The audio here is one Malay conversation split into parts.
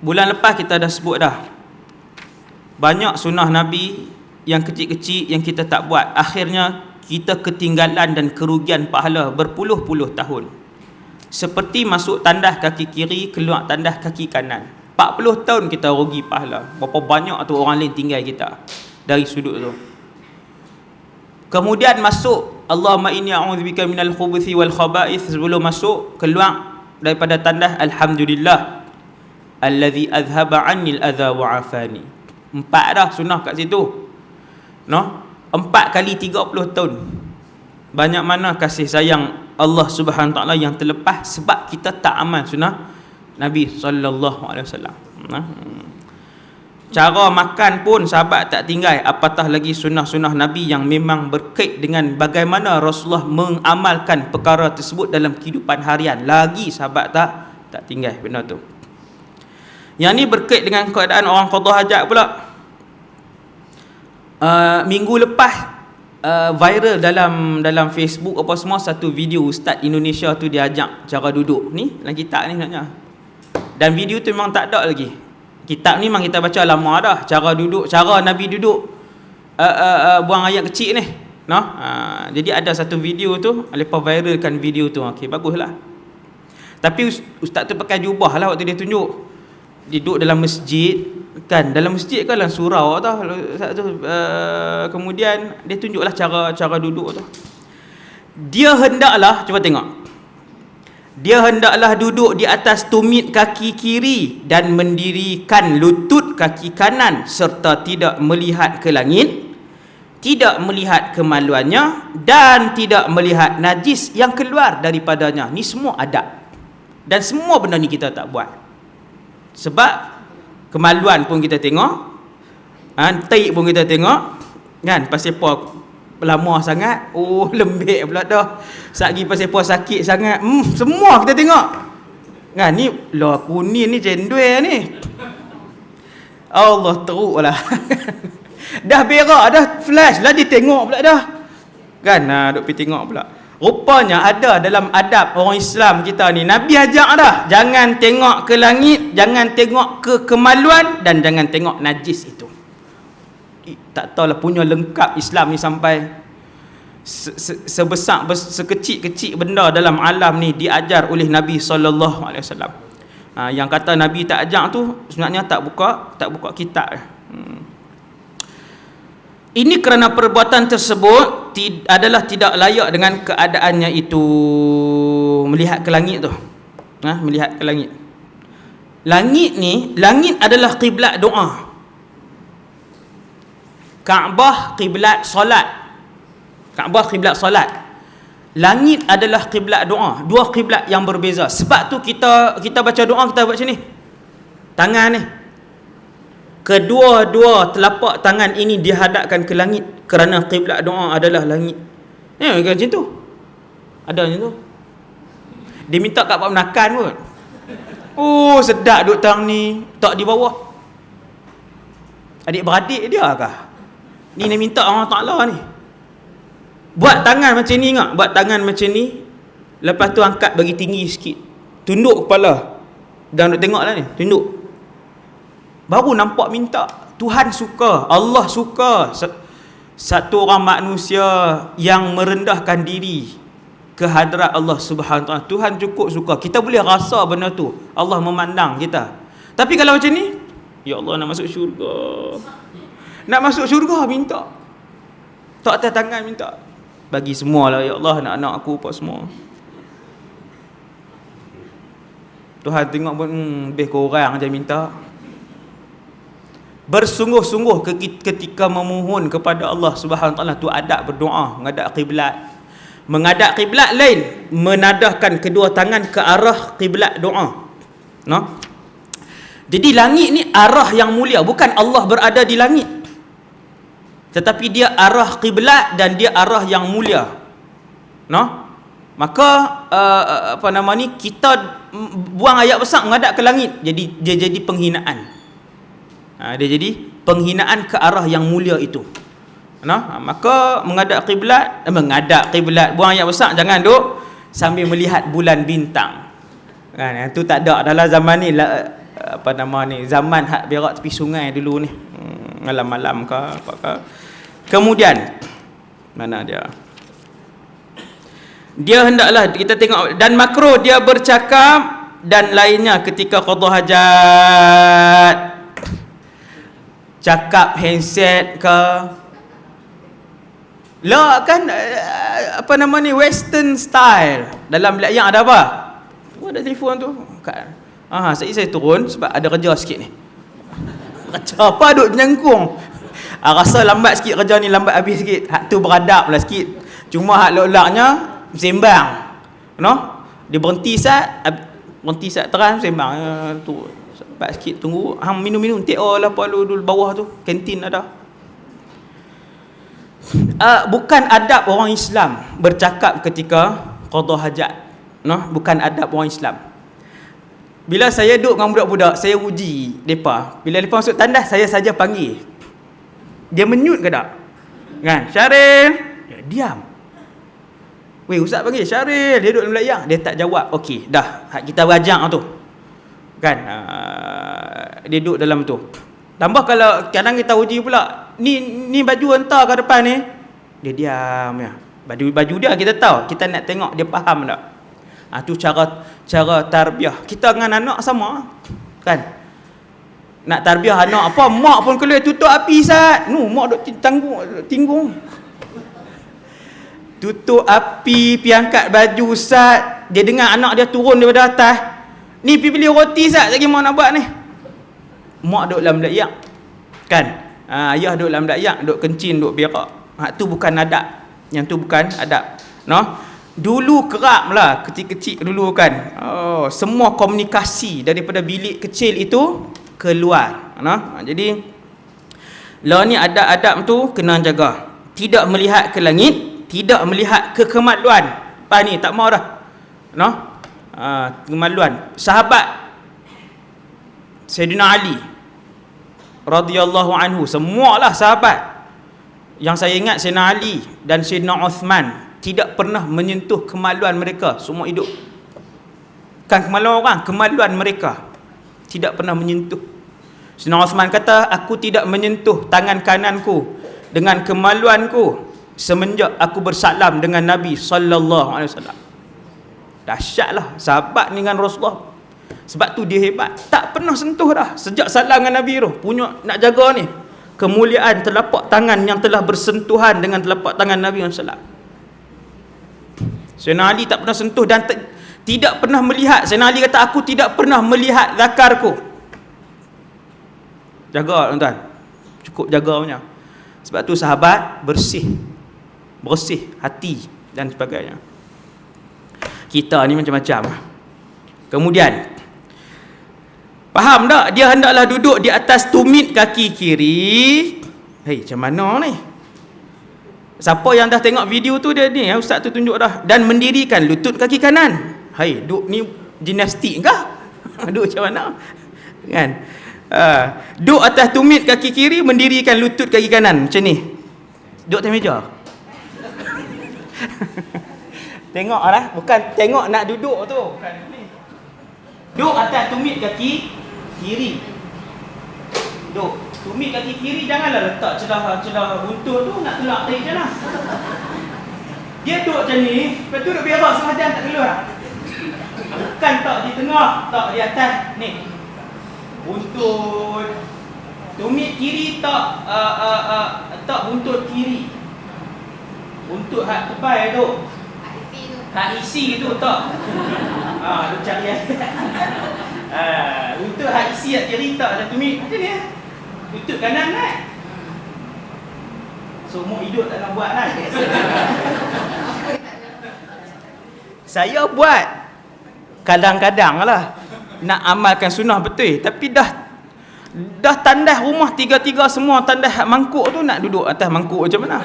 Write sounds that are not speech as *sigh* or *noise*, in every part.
bulan lepas kita dah sebut dah. Banyak sunnah Nabi yang kecil-kecil yang kita tak buat. Akhirnya kita ketinggalan dan kerugian pahala berpuluh-puluh tahun. Seperti masuk tandas kaki kiri keluar tandas kaki kanan. 40 tahun kita rugi pahala. Berapa banyak tu orang lain tinggal kita dari sudut tu. Kemudian masuk Allahumma inni a'udzubika minal khubuthi wal khaba'ith. Sebelum masuk keluar daripada tandas alhamdulillah allazi azhaba anni al-adha wa afani. Empat dah sunnah kat situ. No? Empat kali 30 tahun. Banyak mana kasih sayang Allah Subhanahu taala yang terlepas sebab kita tak amal sunnah Nabi sallallahu alaihi wasallam. Nah. Cara makan pun sahabat tak tinggal. Apatah lagi sunnah-sunnah Nabi yang memang berkait dengan bagaimana Rasulullah mengamalkan perkara tersebut dalam kehidupan harian. Lagi sahabat tak tak tinggal. Benda tu yang ni berkait dengan keadaan orang qada hajat pula. Uh, minggu lepas uh, viral dalam dalam Facebook apa semua satu video ustaz Indonesia tu dia ajak cara duduk ni dalam kitab ni sebenarnya. Dan video tu memang tak ada lagi. Kitab ni memang kita baca lama dah cara duduk, cara Nabi duduk uh, uh, uh, buang ayat kecil ni. No? Uh, jadi ada satu video tu lepas viralkan video tu. Okey baguslah. Tapi ustaz tu pakai jubah lah waktu dia tunjuk duduk dalam masjid kan? Dalam masjid kan dalam surau tau. Uh, kemudian dia tunjuklah cara cara duduk tu. Dia hendaklah cuba tengok. Dia hendaklah duduk di atas tumit kaki kiri dan mendirikan lutut kaki kanan serta tidak melihat ke langit tidak melihat kemaluannya dan tidak melihat najis yang keluar daripadanya. Ni semua adab. Dan semua benda ni kita tak buat sebab kemaluan pun kita tengok ha, taik pun kita tengok kan? Pasal apa lama sangat oh *laughs* lembik pula dah. Lagi pasal sakit sangat hmm, semua kita tengok. Kan? Ni lah kuning ni cendol ni. Allah teruk lah. *laughs* Dah berak dah flash dia tengok pula dah. Kan? Ha, duk pergi tengok pula Rupanya ada dalam adab orang Islam kita ni. Nabi ajak dah. Jangan tengok ke langit. Jangan tengok ke kemaluan. Dan jangan tengok najis itu. Tak tahulah punya lengkap Islam ni sampai sebesar sekecil-kecil benda dalam alam ni diajar oleh Nabi wasallam. Ha, yang kata Nabi tak ajak tu sebenarnya tak buka tak buka kitab. Hmm. Ini kerana perbuatan tersebut adalah tidak layak dengan keadaannya itu melihat ke langit tu. Ha, melihat ke langit. Langit ni, langit adalah kiblat doa. Kaabah kiblat solat. Kaabah kiblat solat. Langit adalah kiblat doa. Dua kiblat yang berbeza. Sebab tu kita kita baca doa kita buat macam ni. Tangan ni kedua-dua telapak tangan ini dihadapkan ke langit kerana kiblat doa adalah langit. Ya, kan macam tu. Ada macam tu. Dia minta kat Pak Menakan pun. Oh, sedap duk tang ni. Tak di bawah. Adik-beradik dia kah? Ni dia minta Allah Ta'ala ni. Buat tangan macam ni ingat. Buat tangan macam ni. Lepas tu angkat bagi tinggi sikit. Tunduk kepala. Dan duk tengok lah ni. Tunduk baru nampak minta Tuhan suka Allah suka. Satu orang manusia yang merendahkan diri ke hadrat Allah Subhanahu Tuhan cukup suka. Kita boleh rasa benda tu. Allah memandang kita. Tapi kalau macam ni ya Allah nak masuk syurga. Nak masuk syurga minta. Tak atas tangan minta. Bagi semualah ya Allah anak-anak aku apa semua. Tuhan tengok pun hmm, lebih kurang je minta bersungguh-sungguh ketika memohon kepada Allah Subhanahu taala tu adab berdoa menghadap kiblat menghadap kiblat lain menadahkan kedua tangan ke arah kiblat doa. No jadi langit ni arah yang mulia bukan Allah berada di langit. Tetapi dia arah kiblat dan dia arah yang mulia. No maka uh, apa nama ni kita buang ayat besar menghadap ke langit. Jadi dia jadi penghinaan ha, dia jadi penghinaan ke arah yang mulia itu. Nah ha, maka menghadap kiblat eh, menghadap kiblat buang ayat besar jangan duk sambil melihat bulan bintang. Kan itu tak ada. Dalam zaman ni lah, apa nama ni zaman hak berak tepi sungai dulu ni. Hmm, malam-malam ke apa ke. Kemudian mana dia? Dia hendaklah kita tengok dan makro dia bercakap dan lainnya ketika qada hajat cakap handset ke? Lah kan eh, apa nama ni western style. Dalam bilik yang ada apa? Oh, ada telefon tu? Kan ah saya saya turun sebab ada kerja sikit ni. *laughs* Kerja apa duk nyangkung ah, rasa lambat sikit kerja ni lambat habis sikit. Hak tu beradab lah sikit. Cuma hak lolaknya sembang. No dia berhenti sat berhenti sat terang sembang uh, tu. Lambat sikit tunggu. Hang minum-minum teh oh lah apa dulu bawah tu kantin ada. Uh, bukan adab orang Islam bercakap ketika qada hajat. No bukan adab orang Islam. Bila saya duduk dengan budak-budak saya uji depa. Bila depa masuk tandas saya saja panggil. Dia menyut ke tak? Kan? Syaril dia diam Weh ustaz panggil Syaril. Dia duduk dalam layang dia tak jawab. Okey dah. Hak kita berajak tu. Kan? Uh, dia duduk dalam tu. Tambah kalau kadang kita uji pula ni ni baju hantar ke depan ni? Dia diam ya. Baju baju dia kita tahu. Kita nak tengok dia faham tak? Ah tu cara cara tarbiyah. Kita dengan anak sama. Kan? Nak tarbiyah anak apa mak pun keluar tutup api sat nu mak duk tanggung tinggung tutup api pi angkat baju sat dia dengar anak dia turun daripada atas ni pi beli roti sat lagi mau nak buat ni mak duk dalam layak kan Ha, ayah duduk dalam dayak, duduk kencing, duduk berak. Ha, tu bukan adab. Yang tu bukan adab. No? Dulu kerap lah, kecil-kecil dulu kan. Oh, semua komunikasi daripada bilik kecil itu keluar. No? Ha, jadi, lah ni adab-adab tu kena jaga. Tidak melihat ke langit, tidak melihat ke kemaluan. Apa ni? Tak mau dah. No? Ha, kemaluan. Sahabat Sayyidina Ali radhiyallahu anhu semualah sahabat yang saya ingat Sayyidina Ali dan Sayyidina Uthman tidak pernah menyentuh kemaluan mereka semua hidup kan kemaluan orang kemaluan mereka tidak pernah menyentuh Sayyidina Uthman kata aku tidak menyentuh tangan kananku dengan kemaluanku semenjak aku bersalam dengan Nabi sallallahu alaihi wasallam dahsyatlah sahabat dengan Rasulullah sebab tu dia hebat. Tak pernah sentuh dah. Sejak salam dengan Nabi tu. Punya nak jaga ni. Kemuliaan telapak tangan yang telah bersentuhan dengan telapak tangan Nabi SAW. Sayyidina Ali tak pernah sentuh dan tidak pernah melihat. Sayyidina Ali kata, aku tidak pernah melihat zakarku. Jaga tuan-tuan. Cukup jaga punya. Sebab tu sahabat bersih. Bersih hati dan sebagainya. Kita ni macam-macam. Kemudian, Faham tak? Dia hendaklah duduk di atas tumit kaki kiri. Hei, macam mana ni? Siapa yang dah tengok video tu dia ni, ustaz tu tunjuk dah dan mendirikan lutut kaki kanan. Hei, duduk ni gimnastik ke? duduk *laughs* macam mana? Kan? Uh, duduk atas tumit kaki kiri mendirikan lutut kaki kanan macam ni. Duduk atas meja. *laughs* tengok lah, bukan tengok nak duduk tu. Bukan ni. Duduk atas tumit kaki kiri. Duk tumit kaki kiri janganlah letak celah celah buntut tu nak telak tadi je lah. Dia duduk macam ni lepas tu duduk berak jam tak keluar. Bukan tak di tengah tak di atas. Ni. Buntut tumit kiri tak uh, uh, uh, tak buntut kiri buntut hak tebal tu hak isi tu tak *laughs* ah, ha, cari Ha, *laughs* untuk hak isi hak kiri tak ada tumit. Macam ni. Lutut kanan kan? So, mau hidup tak nak buat kan? *laughs* Saya buat. Kadang-kadang lah. Nak amalkan sunnah betul. Tapi dah dah tandas rumah tiga-tiga semua tandas mangkuk tu nak duduk atas mangkuk macam mana?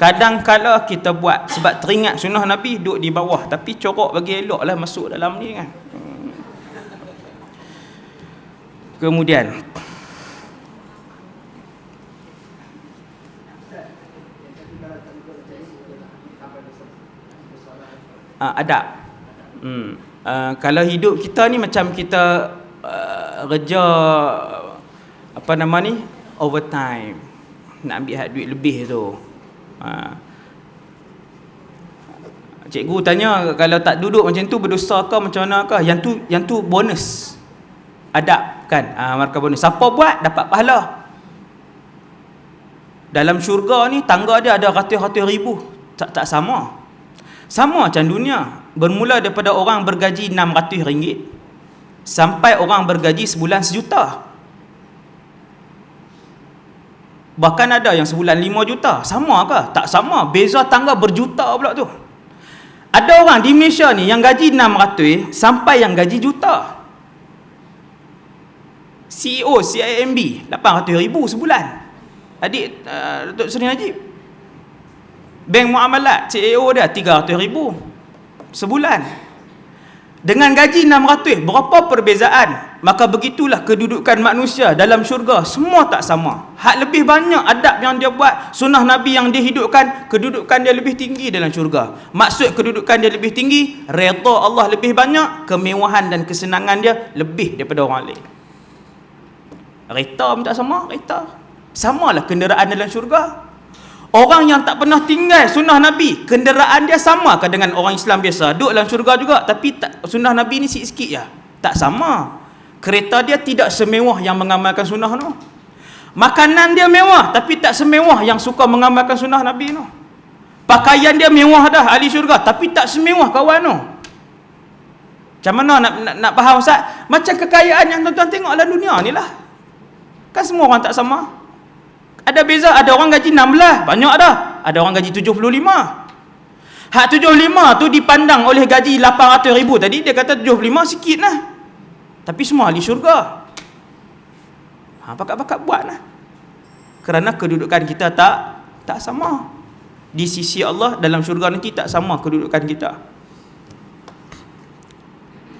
Kadang kala kita buat sebab teringat sunnah Nabi duduk di bawah tapi corok bagi elok lah masuk dalam ni kan. Kemudian uh, adab. Hmm. Uh, kalau hidup kita ni macam kita uh, kerja apa nama ni overtime nak ambil duit lebih tu ha. cikgu tanya kalau tak duduk macam tu berdosa ke macam mana ke yang tu yang tu bonus. Adab kan? Ha, markah bonus. Siapa buat dapat pahala. Dalam syurga ni tangga dia ada ratus-ratus ribu. Tak tak sama. Sama macam dunia. Bermula daripada orang bergaji 600 ringgit sampai orang bergaji sebulan sejuta bahkan ada yang sebulan 5 juta. Sama ke? tak sama. Beza tangga berjuta pula tu. Ada orang di Malaysia ni yang gaji 600 sampai yang gaji juta. CEO CIMB 800 ribu sebulan. Adik uh, Datuk Seri Najib. Bank Muamalat CEO dia 300 ribu sebulan dengan gaji 600, berapa perbezaan? Maka begitulah kedudukan manusia dalam syurga. Semua tak sama. Hak lebih banyak adab yang dia buat, sunnah Nabi yang dia hidupkan, kedudukan dia lebih tinggi dalam syurga. Maksud kedudukan dia lebih tinggi, reda Allah lebih banyak, kemewahan dan kesenangan dia lebih daripada orang lain. Reta pun tak sama, reta. Samalah kenderaan dalam syurga. Orang yang tak pernah tinggal sunnah Nabi, kenderaan dia sama ke dengan orang Islam biasa? Duduk dalam syurga juga, tapi tak, sunnah Nabi ni sikit-sikit je. Tak sama. Kereta dia tidak semewah yang mengamalkan sunnah tu. Makanan dia mewah, tapi tak semewah yang suka mengamalkan sunnah Nabi tu. Pakaian dia mewah dah, ahli syurga, tapi tak semewah kawan tu. Macam mana nak, nak, nak faham Ustaz? Macam kekayaan yang tuan-tuan tengok dalam dunia ni lah. Kan semua orang tak sama. Ada beza, ada orang gaji 16, banyak dah. Ada orang gaji 75. Hak 75 tu dipandang oleh gaji 800 ribu tadi, dia kata 75 sikit lah. Tapi semua ahli syurga. Ha, bakat-bakat buat lah. Kerana kedudukan kita tak tak sama. Di sisi Allah dalam syurga nanti tak sama kedudukan kita.